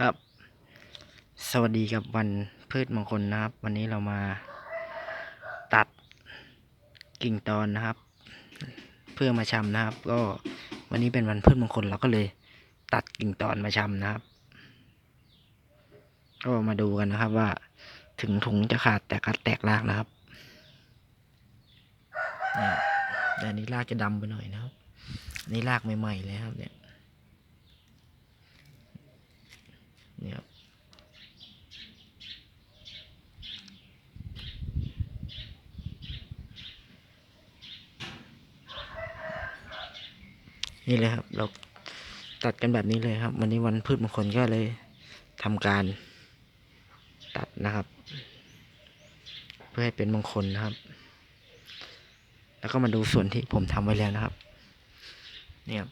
ครับ สวัสดีกับวันพืชมงคลนะครับ วันนี้เรามาตัดกิ่งตอนนะครับ เพื่อมาชำนะครับ ก็วันนี้เป็นวันพืชมงคลเราก็เลย ตัดกิ่งตอนมาชำนะครับ ก็มาดูกันนะครับว่าถึงถุงจะขาดแต่กัดแตกรากนะครับเนี่ยแต่นี้รากจะดำไปหน่อยนะครับนี่รากใหม่ๆเลยครับเนี่ยครับ นี่เลยครับ เราตัดกันแบบนี้เลยครับ วันนี้วันพืชมงคลก็เลยทำการตัดนะครับ เพื่อให้เป็นมงคลนะครับ แล้วก็มาดูส่วนที่ผมทำไว้แล้วนะครับ เนี่ยครับ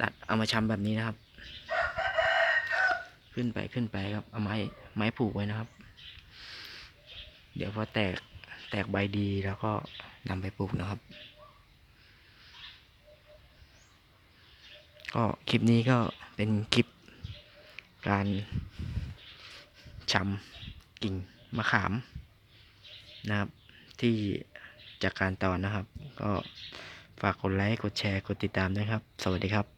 ตัดเอามาชำแบบนี้นะครับ ขึ้นไปขึ้นไปครับเอาไม้ไม้ผูกไว้นะครับ เดี๋ยวพอแตกแตกใบดีแล้วก็นำไปปลูกนะครับ ก็คลิปนี้ก็เป็นคลิป การชำกิ่งมะขามนะครับ ที่จากการต่อนนะครับ ก็ฝากกดไลค์ กดแชร์ กดติดตามด้วยครับ สวัสดีครับ